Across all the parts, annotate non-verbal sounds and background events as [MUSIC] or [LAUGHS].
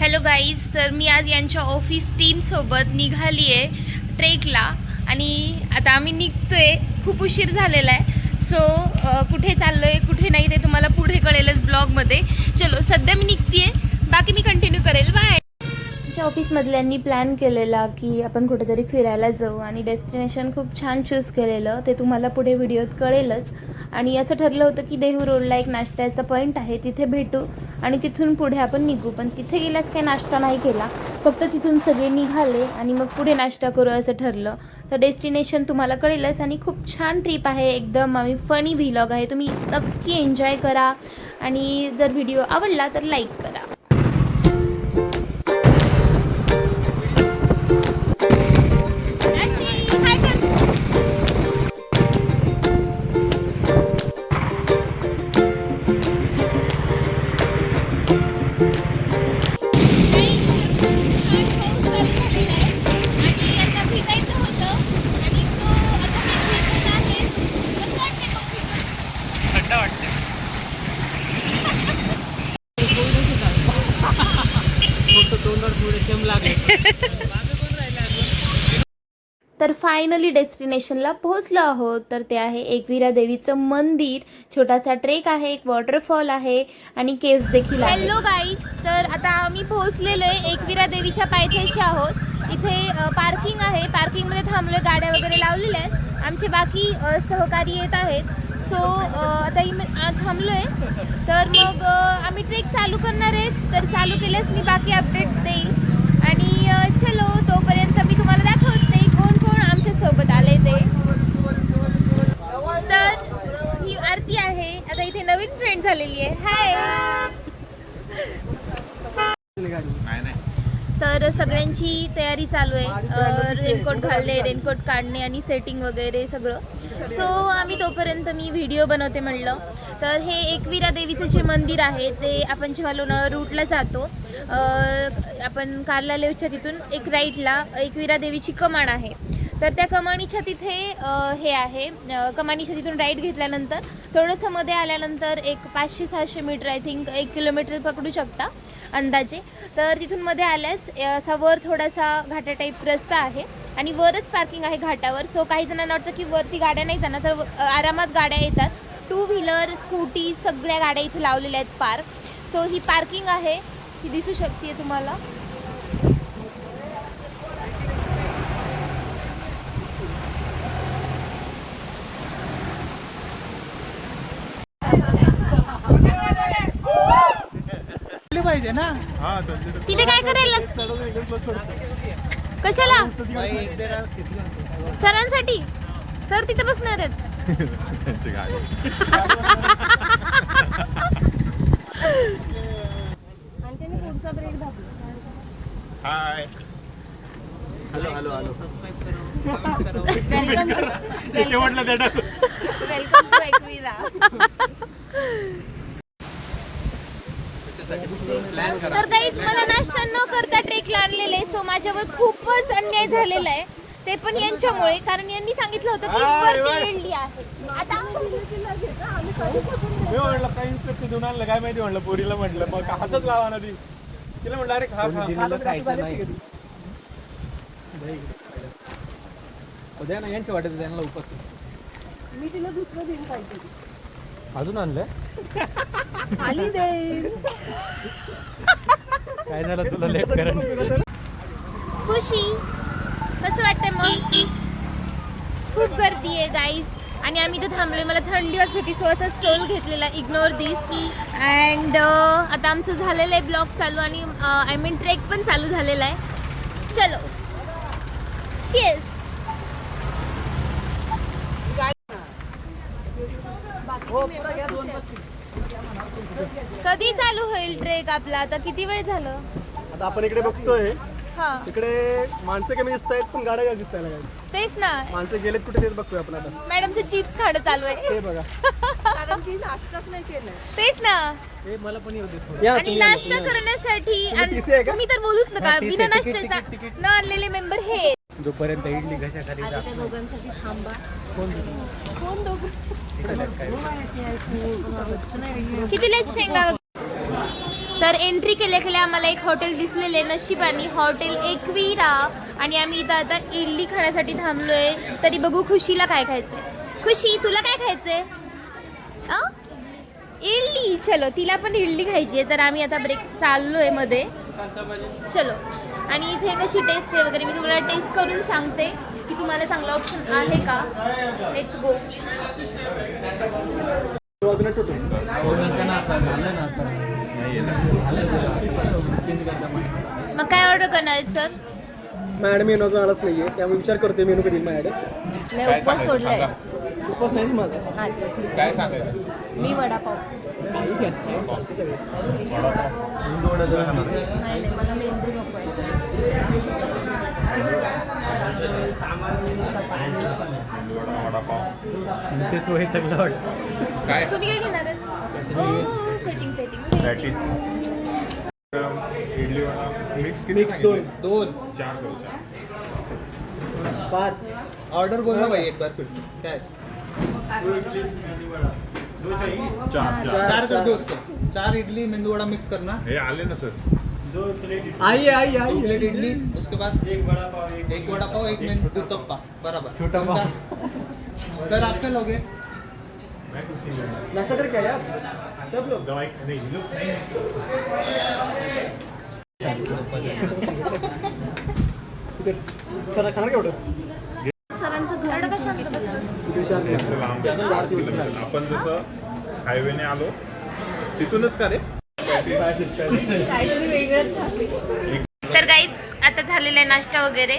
Hello guys तर मी आज यांच्या ऑफिस टीमसोबत निघाली आहे ट्रेकला. आणि आता आम्ही निघतो आहे खूप उशीर झालेला आहे. सो कुठे चाललो आहे कुठे नाही ते तुम्हाला पुढे कळेलच ब्लॉगमध्ये चलो सध्या मी निघते आहे बाकी मी कंटिन्यू करेल. बाय आमच्या ऑफिसमधल्यांनी प्लॅन केलेला की आपण कुठेतरी फिरायला जाऊ आणि डेस्टिनेशन खूप छान चूज केलेलं. ते तुम्हाला पुढे व्हिडिओत कळेलच. आणि असं ठरलं होतं की देहू रोडला एक नाश्त्याचा पॉईंट आहे तिथे भेटू आणि तिथून पुढे आपण निघू. पण तिथे गेल्यास काही नाश्ता नाही केला. फक्त तिथून सगळे निघाले आणि मग पुढे नाश्ता करू असं ठरलं. तर डेस्टिनेशन तुम्हाला कळेलच आणि खूप छान ट्रिप आहे. एकदम आम्ही फनी व्हिलॉग आहे. तुम्ही नक्की एन्जॉय करा. आणि जर व्हिडिओ आवडला तर लाईक करा. तर फायनली डेस्टिनेशनला पोहोचलो आहोत. तर ते आहे एकविरा देवीचं मंदिर. छोटासा ट्रेक आहे एक वॉटरफॉल आहे आणि केव्स देखील हॅलो गाई तर आता आम्ही पोहोचलेलो आहे एकविरा देवीच्या पायथ्याशी आहोत. इथे पार्किंग आहे. पार्किंगमध्ये थांबलोय गाड्या वगैरे लावलेल्या आहेत. आमचे बाकी सहकारी येत आहेत. सो आता इमे आ- थांबलोय. तर मग आम्ही ट्रेक चालू करणार आहेत. तर चालू केल्यास मी बाकी अपडेट्स देईल. आणि चलो तोपर्यंत मी तुम्हाला दाखवते कोण कोण आमच्यासोबत आले ते तर ही आरती आहे आता इथे नवीन फ्रेंड झालेली आहे. हाय तर सगळ्यांची तयारी चालू आहे. रेनकोट घालणे रेनकोट काढणे आणि सेटिंग वगैरे सगळं. सो आम्ही तोपर्यंत मी व्हिडिओ बनवते म्हणलं. तर हे एकविरा देवीचं जे मंदिर आहे ते आपण जेव्हा लोणावळा रूटला जातो आपण कार्ला लेवच्या तिथून एक राईटला एकविरा देवीची कमान आहे. तर त्या कमानीच्या तिथे हे आहे कमानीच्या तिथून राईट घेतल्यानंतर थोडंसं मध्ये आल्यानंतर एक पाचशे सहाशे मीटर आय थिंक एक किलोमीटर पकडू शकता अंदाजे. तर तिथून मध्ये आल्यास असा वर थोडासा घाटा टाईप रस्ता आहे आणि वरच पार्किंग आहे घाटावर. सो काही जणांना वाटतं की वरती गाड्या नाही जाणार तर आरामात गाड्या येतात. टू व्हीलर स्कूटी सगळ्या गाड्या इथे लावलेल्या आहेत पार्क सो ही पार्किंग आहे. ही दिसू शकते तुम्हाला. पाहिजे ना. तिथे काय करायला कशाला? सरांसाठी? सर तिथे बसणार आहेत. हाय हॅलो हॅलो हॅलो शेवटला देणार. वेलकम टू एकविरा तर काही मला नाश्ता न करता ट्रेकला आणलेले सो माझ्यावर खूपच अन्याय झालेला आहे ते पण यांच्यामुळे कारण यांनी सांगितलं होतं की वरती. एल्डी आहे आता मी म्हणलं काय इन्स्पेक्टर देऊन आणलं काय माहिती म्हणलं पोरीला म्हटलं मग हातच लावा ना ती तिला म्हणलं अरे खा खा उद्या ना यांच्या वाटत त्यांना उपास मी तिला दुसरं देऊन पाहिजे अजून आणलं [LAUGHS] खाली दे. काय झालं तुला लेट करा खुशी. कसं वाटतंय मग? खूप गर्दी आहे गाईज आणि आम्ही इथं थांबलोय. मला थंडी वाजत होती सो असा स्टोल घेतलेला इग्नोर दिस अँड आता आमचं झालेलं आहे ब्लॉग चालू आणि आय मीन ट्रेक पण चालू झालेला आहे. चलो. शियस कधी चालू होईल ट्रेक आपला? आता किती वेळ झालं? आता आपण इकडे बघतोय. हा. इकडे माणसं कमी दिसत आहेत पण गाड्या काय दिसताय काय तेच ना. माणसं गेलेत कुठे तेच बघतोय आपण आता. मॅडमचं चिप्स खाणं चालू आहे. हे बघा. तेच ना. हे मला पण येऊ दे या आणि नाश्ता करण्यासाठी आणि TC आहे का? तुम्ही तर बोलूच नका. बिना नाश्त्याचा. न आणलेले मेंबर हे. जोपर्यंत इडली घशाखाली जात कितीला शेंगा वगैरे? तर एंट्री केल्या केल्या आम्हाला एक हॉटेल दिसलेले नशिबानी हॉटेल एकवीरा. आणि आम्ही इथं आता इडली खाण्यासाठी थांबलोय. तरी बघू खुशीला काय खायचंय. खुशी तुला काय खायचंय? अ? इडली. चलो तिला पण इडली खायची आहे. तर आम्ही आता ब्रेक चाललोयमध्ये. चलो. आणि इथे कशी टेस्ट आहे वगैरे. मी तुम्हाला टेस्ट करून सांगते की तुम्हाला चांगला ऑप्शन आहे का. लेट्स गो मग काय ऑर्डर करणार आहेत सर मॅडम मेनू अजून आलाच नाहीये. त्यामुळे विचार करते मेनू कधी मॅडम नाही उपवास सोडलाय. उपवास नाहीच माझा. अच्छा ठीक काय सांगायचं. मी वडापाव. ठीक आहे चालते सगळे? नाही नाही मला मेंदू नको आहे. वडापाव तेच वही चांगलं वाटतं. काय? तुम्ही काय घेणार आहेत ओ setting setting patties setting idli vada. Mix किती मिक्स दोन. दोन. चार दोन चार. पाच. ऑर्डर बोल ना भाई एक बार फिर से क्या? है चार चार। चार कर दो उसको। चार इडली मेंदू वड़ा मिक्स करना। हे आले ना सर। आई आई दो आई प्लेट इडली उसके बाद एक वड़ा पाव एक वड़ा पाव एक मेंदू उत्तप्पा बराबर। छोटा पाव। [LAUGHS] सर आप क्या लोगे? मैं कुछ नहीं लेना। नाश्ता करके आए आप? सब लोग? दवाई नहीं लोग नहीं। सरांचं घर कशा बसतं यांचं लांब आहे, चार किलोमीटर. आपण जसं हायवेने आलो तिथूनच का रे? तर गाईज आता झालेला आहे नाश्ता वगैरे.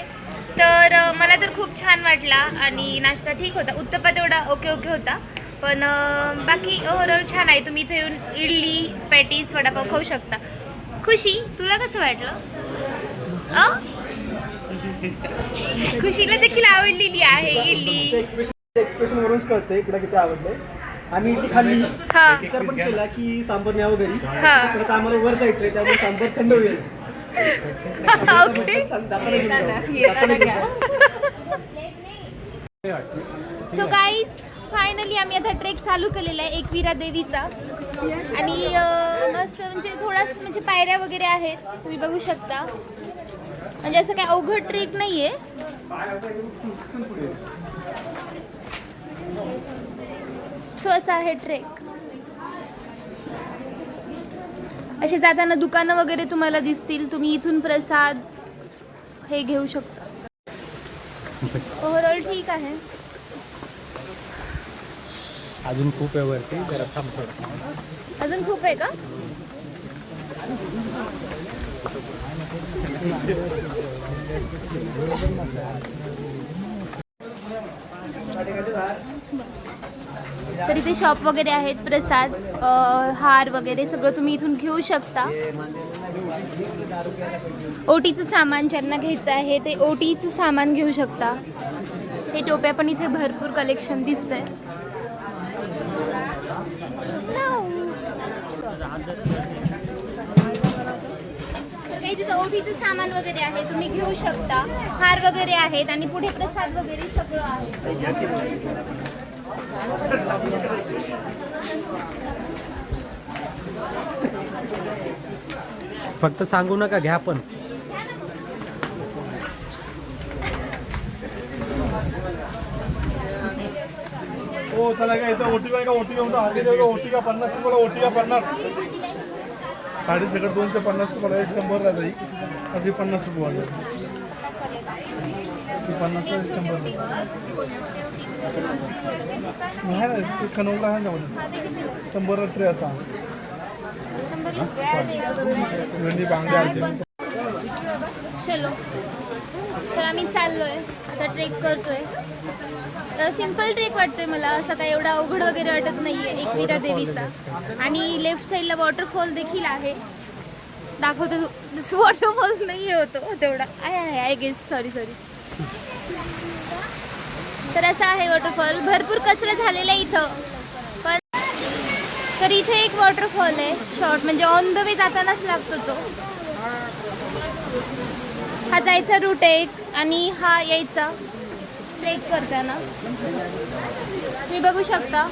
तर अ, मला तर खूप छान वाटला आणि नाश्ता ठीक होता. उत्तप्पा तेवढा ओके ओके होता. पण अ, बाकी ओव्हरऑल छान आहे. तुम्ही इथे येऊन इडली पॅटीस वडापाव खाऊ शकता. खुशी तुला कसं वाटलं? अ? खुशीला देखील आवडलेली आहे इडली. एक्सप्रेशन वरूनच कळतं इकडे किती आवडलंय आम्ही इथे खाल्ली हा. विचार पण केला की सांबर न्यावं घरी हा. परत आम्हाला वर जायचंय त्यामुळे सांबर थंड होईल ओके जाताना घेऊन जाऊ. जाताना घेऊन जाऊ. सो गाईज फायनली आम्ही आता ट्रेक चालू केलेला आहे एकविरा देवीचा आणि अं, मस्त म्हणजे थोडास म्हणजे पायऱ्या वगैरे आहेत तुम्ही बघू शकता म्हणजे असं काय अवघड ट्रेक नाहीये सो असा आहे ट्रेक. असे जाताना दुकानं वगैरे तुम्हाला दिसतील तुम्ही इथून प्रसाद हे घेऊ शकता. ओव्हरऑल ठीक आहे. अजून खूप आहे वरती जरा अजून खूप आहे का? तर इथे शॉप वगैरे आहेत प्रसाद हार वगैरे सगळं तुम्ही इथून घेऊ शकता. ओटीचं सामान ज्यांना घ्यायचं आहे ते ओटीचं सामान घेऊ शकता. हे टोप्या पण इथे भरपूर कलेक्शन दिसतंय. आहे काही तिथं ओटीचं सामान वगैरे आहे तुम्ही घेऊ शकता. हार वगैरे आहेत आणि पुढे प्रसाद वगैरे सगळं आहे. फक्त सांगू नका घ्या पण. हो चला काय इथं ओटी का? ओटी का? ओटी का पन्नास? तुम्हाला ओटी का पन्नास? साडेसकट दोनशे पन्नास तुम्हाला एक शंभर राहता ही अशी पन्नास रुपये पन्नास शंभर खनवला शंभर ट्रे असा. भेंडी बांगडे चलो. तर आम्ही चाललोय. आता ट्रेक करतोय. तर सिंपल ट्रेक वाटतोय मला. असा काय एवढा अवघड वगैरे वाटत नाहीये एकविरा देवीचा. आणि लेफ्ट साईडला वॉटरफॉल देखील आहे. दाखवतो वॉटरफॉल नाही होतो तेवढा आहे आहे आय गेस सॉरी सॉरी तर असा आहे वॉटरफॉल भरपूर कचरा झालेला आहे इथं. पण तर इथे एक वॉटरफॉल आहे. शॉर्ट म्हणजे ऑन द वे जातानाच लागतो तो. हा जायचा रूट आहे एक आणि हा यायचा ट्रेक करताना. तुम्ही बघू शकता.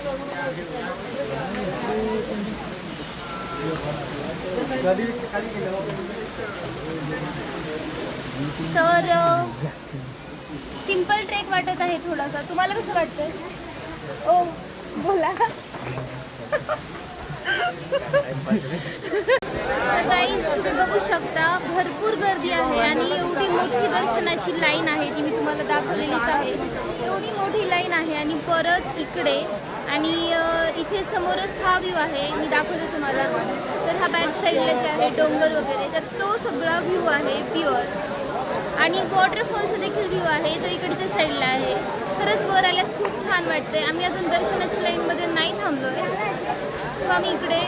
तर सिंपल ट्रेक वाटत आहे थोडासा. तुम्हाला कसं वाटतंय? ओ बोला. तर काही तुम्ही बघू शकता भरपूर गर्दी आहे आणि एवढी मोठी दर्शनाची लाईन आहे ती मी तुम्हाला दाखवलेलीच आहे. एवढी मोठी लाईन आहे आणि परत इकडे आणि इथे समोरच हा व्ह्यू आहे. मी दाखवते तुम्हाला. तर हा बॅक साईडला जे आहे डोंगर वगैरे तर तो सगळा व्ह्यू आहे प्युअर आणि वॉटरफॉलचं देखील व्ह्यू आहे तो इकडच्या साईडला आहे. खरंच वर आल्यास खूप छान वाटते आम्ही अजून दर्शनाच्या लाईनमध्ये नाही थांबलो आहे तर आम्ही इकडे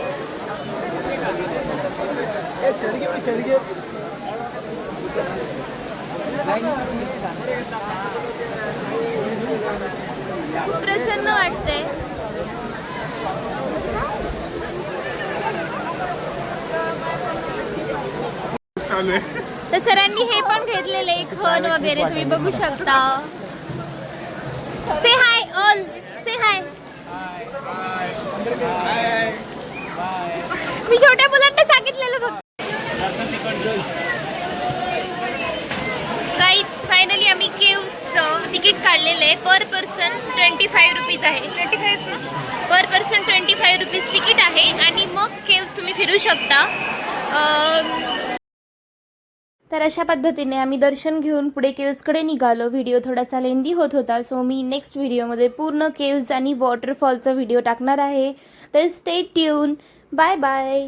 खूप प्रसन्न वाटते चालू आहे. तर सरांनी हे पण घेतलेले खण वगैरे तुम्ही बघू शकता. से हाय ऑल से हाय मी छोट्या मुलांना सांगितलेलं फक्त काहीच फायनली आम्ही केव्हचं तिकीट काढलेलं आहे. Per person twenty five rupees आहे. ट्वेंटी फाईव्ह ना per person twenty five rupees ticket आहे. आणि मग केव्स तुम्ही फिरू शकता. तर अशा पद्धतीने आम्ही दर्शन घेऊन पुढे केव्सकडे निघालो. व्हिडिओ थोडासा लेंदी होत होता सो मी नेक्स्ट व्हिडिओमध्ये पूर्ण केव्ज आणि वॉटरफॉलचा व्हिडिओ टाकणार आहे. तर स्टे ट्यून बाय बाय